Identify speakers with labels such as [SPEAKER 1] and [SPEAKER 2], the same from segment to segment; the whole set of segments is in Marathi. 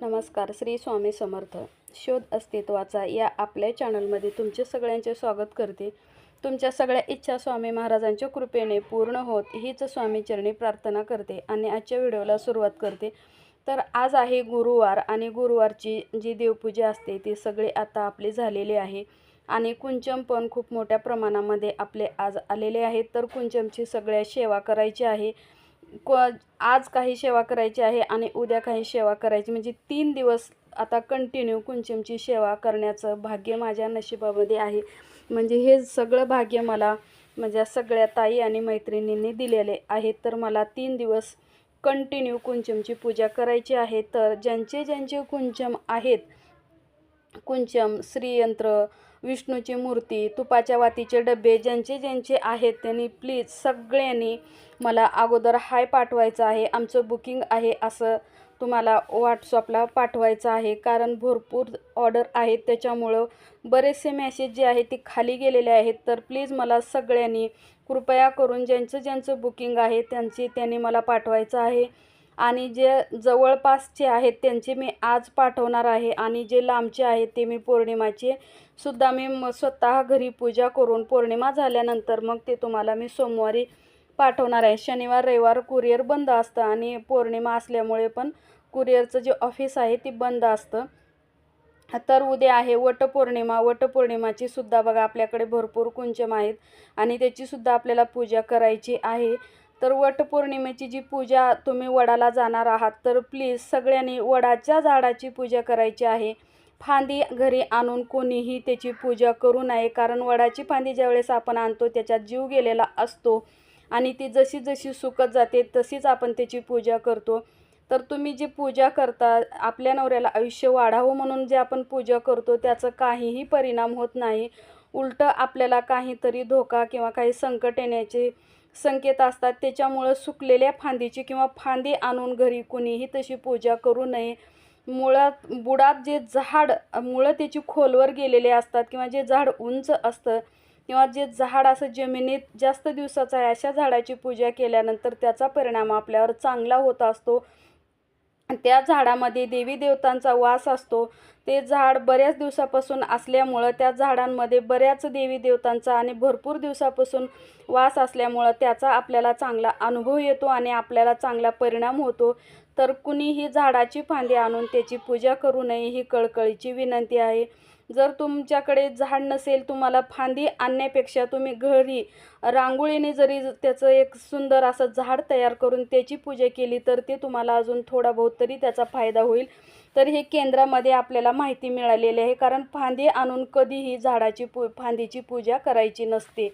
[SPEAKER 1] नमस्कार श्री स्वामी समर्थ. शोध अस्तित्वाचा या आपल्या चॅनलमध्ये तुमचे सगळ्यांचे स्वागत करते. तुमच्या सगळ्या इच्छा स्वामी महाराजांच्या कृपेने पूर्ण होत हीच स्वामी चरणी प्रार्थना करते आणि आजच्या व्हिडिओला सुरुवात करते. तर आज आहे गुरुवार आणि गुरुवारची जी देवपूजा असते ती सगळी आता आपली झालेली आहे. आणि कुंचम पण खूप मोठ्या प्रमाणामध्ये आपले आज आलेले आहेत. तर कुंचमची सगळ्या सेवा करायची आहे. को आज काही सेवा करायची आहे आणि उद्या काही सेवा करायची. म्हणजे तीन दिवस आता कंटिन्यू कुंचमची सेवा करण्याचं भाग्य माझ्या नशिबामध्ये आहे. म्हणजे हे सगळं भाग्य मला माझ्या सगळ्या ताई आणि मैत्रिणींनी दिलेले आहे. तर मला तीन दिवस कंटिन्यू कुंचमची पूजा करायची आहे. तर ज्यांचे ज्यांचे कुंचम आहेत कुंचम श्रीयंत्र विष्णूची मूर्ती तुपाच्या वातीचे डबे ज्यांचे ज्यांचे आहेत त्यांनी प्लीज सगळ्यांनी मला अगोदर हाय पाठवायचं आहे. आमचं बुकिंग आहे असं तुम्हाला व्हॉट्सअपला पाठवायचं आहे. कारण भरपूर ऑर्डर आहेत. त्याच्यामुळं बरेचसे मॅसेज जे आहेत ते खाली गेलेले आहेत. तर प्लीज मला सगळ्यांनी कृपया करून ज्यांचं ज्यांचं बुकिंग आहे त्यांची त्यांनी मला पाठवायचं आहे. आणि जे जवळपासचे आहेत त्यांचे मी आज पाठवणार आहे आणि जे लांबचे आहेत ते मी पौर्णिमाचे सुद्धा मी म स्वतः घरी पूजा करून पौर्णिमा झाल्यानंतर मग ते तुम्हाला मी सोमवारी पाठवणार आहे. शनिवार रविवार कुरिअर बंद असतं आणि पौर्णिमा असल्यामुळे पण कुरिअरचं जे ऑफिस आहे ते बंद असतं. तर उद्या आहे वटपौर्णिमा वटपौर्णिमाची सुद्धा बघा आपल्याकडे भरपूर कुंचम आहेत आणि त्याचीसुद्धा आपल्याला पूजा करायची आहे. तर वटपौर्णिमेची जी पूजा तुम्ही वडाला जाणार आहात तर प्लीज सगळ्यांनी वडाच्या झाडाची पूजा करायची आहे. फांदी घरी आणून कोणीही त्याची पूजा करू नये कारण वडाची फांदी ज्यावेळेस आपण आणतो त्याच्यात जीव गेलेला असतो आणि ती जशी जशी सुकत जाते तशीच आपण त्याची पूजा करतो. तर तुम्ही जी पूजा करता आपल्या नवऱ्याला आयुष्य वाढावं म्हणून जे आपण पूजा करतो त्याचं काहीही परिणाम होत नाही. उलटं आपल्याला काहीतरी धोका किंवा काही संकट येण्याचे संकेत असतात. त्याच्यामुळं सुकलेल्या फांदीची किंवा फांदी आणून घरी कुणीही तशी पूजा करू नये. मुळात बुडात जे झाड मुळं त्याची खोलवर गेलेले असतात किंवा जे झाड उंच असतं किंवा जे झाड असं जमिनीत जास्त दिवसाचं आहे अशा झाडाची पूजा केल्यानंतर त्याचा परिणाम आपल्यावर चांगला होत असतो. त्या झाडामध्ये देवी देवतांचा वास असतो. ते झाड बऱ्याच दिवसापासून असल्यामुळं त्या झाडांमध्ये बऱ्याच देवी देवतांचा आणि भरपूर दिवसापासून वास असल्यामुळं त्याचा आपल्याला चांगला अनुभव येतो आणि आपल्याला चांगला परिणाम होतो. तर कुणीही झाडाची फांदी आणून त्याची पूजा करू नये ही कळकळीची विनंती आहे. जर तुमच्याकडे झाड नसेल तुम्हाला फांदी आणण्यापेक्षा तुम्ही घरी रांगोळीने जरी त्याचं एक सुंदर असं झाड तयार करून त्याची पूजा केली तर ते तुम्हाला अजून थोडा बहुत तरी त्याचा फायदा होईल. तर हे केंद्रामध्ये आपल्याला माहिती मिळालेली आहे कारण फांदी आणून कधीही झाडाची पू फांदीची पूजा करायची नसते.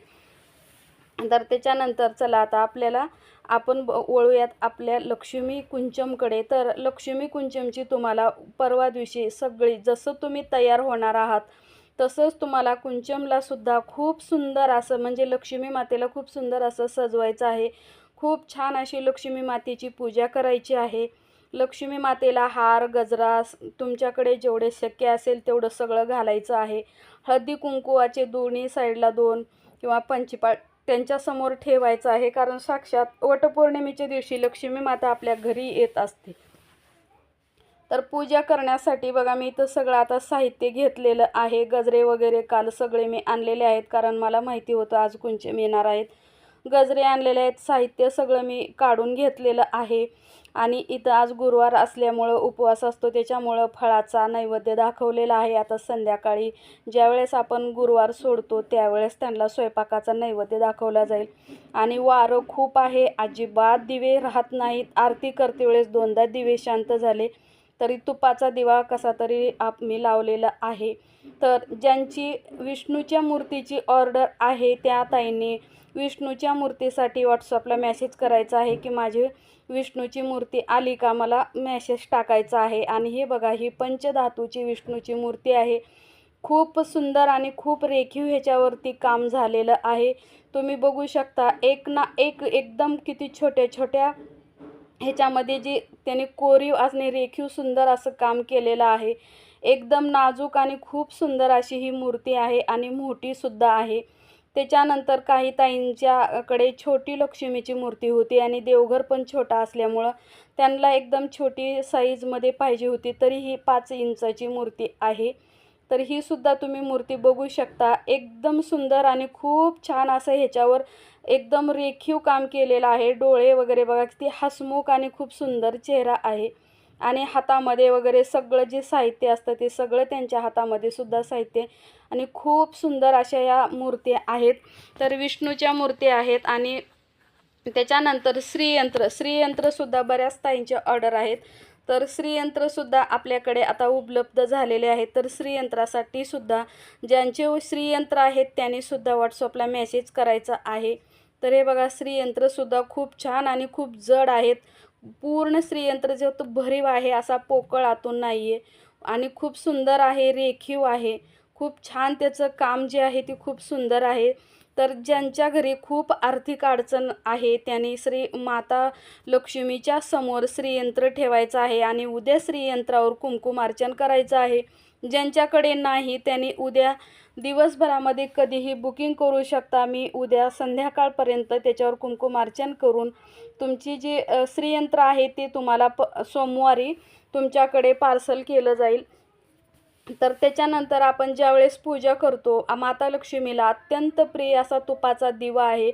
[SPEAKER 1] तर त्याच्यानंतर चला आता आपल्याला आपण ब वळूयात आपल्या लक्ष्मी कुंचमकडे. तर लक्ष्मी कुंचमची तुम्हाला परवा दिवशी सगळी जसं तुम्ही तयार होणार आहात तसंच तुम्हाला कुंचमला सुद्धा खूप सुंदर असं म्हणजे लक्ष्मी मातेला खूप सुंदर असं सजवायचं आहे. खूप छान अशी लक्ष्मी मातेची पूजा करायची आहे. लक्ष्मी मातेला हार गजरा तुमच्याकडे जेवढे शक्य असेल तेवढं सगळं घालायचं आहे. हळदी कुंकुवाचे दोन्ही साईडला दोन किंवा पंचपाळ त्यांच्यासमोर ठेवायचं आहे कारण साक्षात वटपौर्णिमेच्या दिवशी लक्ष्मी माता आपल्या घरी येत असते. तर पूजा करण्यासाठी बघा मी इथं सगळं आता साहित्य घेतलेलं आहे. गजरे वगैरे काल सगळे मी आणलेले आहेत कारण मला माहिती होतं आज कुंचम येणार आहेत. गजरे आणलेले आहेत. साहित्य सगळं मी काढून घेतलेलं आहे. आणि इथं आज गुरुवार असल्यामुळं उपवास असतो. त्याच्यामुळं फळाचा नैवेद्य दाखवलेला आहे. आता संध्याकाळी ज्यावेळेस आपण गुरुवार सोडतो त्यावेळेस त्यांना स्वयंपाकाचा नैवेद्य दाखवला जाईल. आणि वारं खूप आहे. अजिबात दिवे राहत नाहीत. आरती करते वेळेस दोनदा दिवे शांत झाले. तरी तुपाचा दिवा कसा तरी आप मी लावलेला आहे. तर ज्यांची विष्णूच्या मूर्तीची ऑर्डर आहे त्या ताईंनी विष्णूच्या मूर्तीसाठी व्हॉट्सअपला मेसेज करायचा आहे की माझी विष्णूची मूर्ती आली का? मला मेसेज टाकायचा आहे. आणि हे बघा ही पंचधातूची विष्णूची मूर्ती आहे. खूप सुंदर आणि खूप रेखीव ह्याच्यावरती काम झालेलं आहे. तुम्ही बघू शकता एक ना एक एकदम किती छोट्या छोट्या ह्याच्यामध्ये जी त्याने कोरीव आणि रेखीव सुंदर असं काम केलेलं आहे. एकदम नाजूक आणि खूप सुंदर अशी ही मूर्ती आहे आणि मोठीसुद्धा आहे. त्याच्यानंतर काही ताईंच्याकडे छोटी लक्ष्मीची मूर्ती होती आणि देवघर पण छोटा असल्यामुळं त्यांना एकदम छोटी साईजमध्ये पाहिजे होती. तरी ही पाच इंचाची मूर्ती आहे. तर ही सुद्धा तुम्ही मूर्ती बघू शकता. एकदम सुंदर आणि खूप छान असं ह्याच्यावर एकदम रेखीव काम केलेलं आहे. डोळे वगैरे बघा किती हसमुख आणि खूप सुंदर चेहरा आहे. आणि हातामध्ये वगैरे सगळं जे साहित्य असतं ते सगळं त्यांच्या हातामध्ये सुद्धा साहित्य आणि खूप सुंदर अशा या मूर्ती आहेत. तर विष्णूच्या मूर्ती आहेत आणि त्याच्यानंतर श्रीयंत्र श्रीयंत्रसुद्धा बऱ्याच ताईंचे ऑर्डर आहेत. तर श्रीयंत्रसुद्धा आपल्याकडे आता उपलब्ध झालेले आहेत. तर श्रीयंत्रासाठी सुद्धा ज्यांचे श्रीयंत्र आहेत त्यांनीसुद्धा व्हॉट्सअपला मेसेज करायचा आहे. तर हे बघा श्रीयंत्रसुद्धा खूप छान आणि खूप जड आहेत. पूर्ण श्रीयंत्र जे होतं भरीव आहे असा पोकळ आतून नाही आहे आणि खूप सुंदर आहे रेखीव आहे. खूप छान त्याचं काम जे आहे ते खूप सुंदर आहे. तर ज्यांच्या घरी खूप आर्थिक अडचण आहे त्यांनी श्री माता लक्ष्मीच्या समोर श्रीयंत्र ठेवायचं आहे आणि उद्या श्रीयंत्रावर कुंकुमार्चन करायचं आहे. ज्यांच्याकडे नाही त्यांनी उद्या दिवसभरामध्ये कधीही बुकिंग करू शकता. मी उद्या संध्याकाळपर्यंत त्याच्यावर कुंकुमार्चन करून तुमची जी श्रीयंत्र आहे ते तुम्हाला प सोमवारी तुमच्याकडे पार्सल केलं जाईल. तर त्याच्यानंतर आपण ज्यावेळेस पूजा करतो माता लक्ष्मीला अत्यंत प्रिय असा तुपाचा दिवा आहे.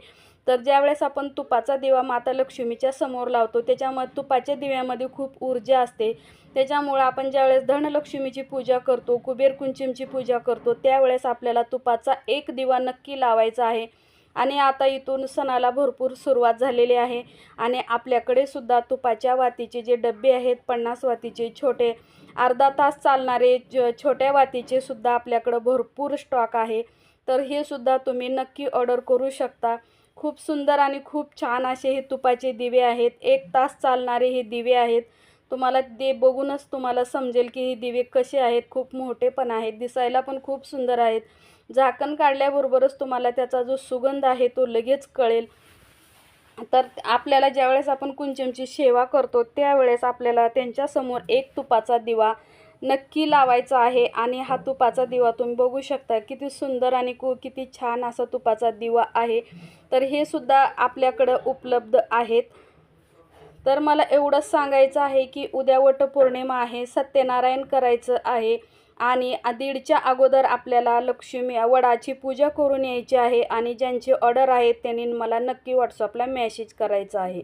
[SPEAKER 1] तर ज्यावेळेस आपण तुपाचा दिवा माता लक्ष्मीच्या समोर लावतो त्याच्यामध्ये तुपाच्या दिव्यामध्ये खूप ऊर्जा असते. त्याच्यामुळं आपण ज्यावेळेस धनलक्ष्मीची पूजा करतो कुबेर कुंचिमची पूजा करतो त्यावेळेस आपल्याला तुपाचा एक दिवा नक्की लावायचा आहे. आणि आता इथून सणाला भरपूर सुरुवात झालेली आहे. आणि आपल्याकडे सुद्धा तुपाच्या वातीचे जे डबे आहेत पन्नास वातीचे छोटे अर्धा तास चालणारे ज छोट्या वातीचे सुद्धा आपल्याकडं भरपूर स्टॉक आहे. तर हे सुद्धा तुम्ही नक्की ऑर्डर करू शकता. खूप सुंदर आणि खूप छान असे हे तुपाचे दिवे आहेत. एक तास चालणारे हे दिवे आहेत. तुम्हाला ते बघूनच तुम्हाला समजेल की हे दिवे कसे आहेत. खूप मोठे पण आहेत दिसायला पण खूप सुंदर आहेत. झाकण काढल्याबरोबरच तुम्हाला त्याचा जो सुगंध आहे तो लगेच कळेल. तर आपल्याला ज्यावेळेस आपण कुंचमची सेवा करतो त्यावेळेस आपल्याला त्यांच्यासमोर एक तुपाचा दिवा नक्की लावायचा आहे. आणि हा तुपाचा दिवा तुम्ही बघू शकता किती सुंदर आणि कु किती छान असा तुपाचा दिवा आहे. तर हे सुद्धा आपल्याकडं उपलब्ध आहेत. तर मला एवढंच सांगायचं आहे की उद्या वटपौर्णिमा आहे सत्यनारायण करायचं आहे. आणि दीडच्या अगोदर आपल्याला लक्ष्मी वडाची पूजा करून यायची आहे आणि ज्यांची ऑर्डर आहे त्यांनी मला नक्की व्हॉट्सअपला मेसेज करायचा आहे.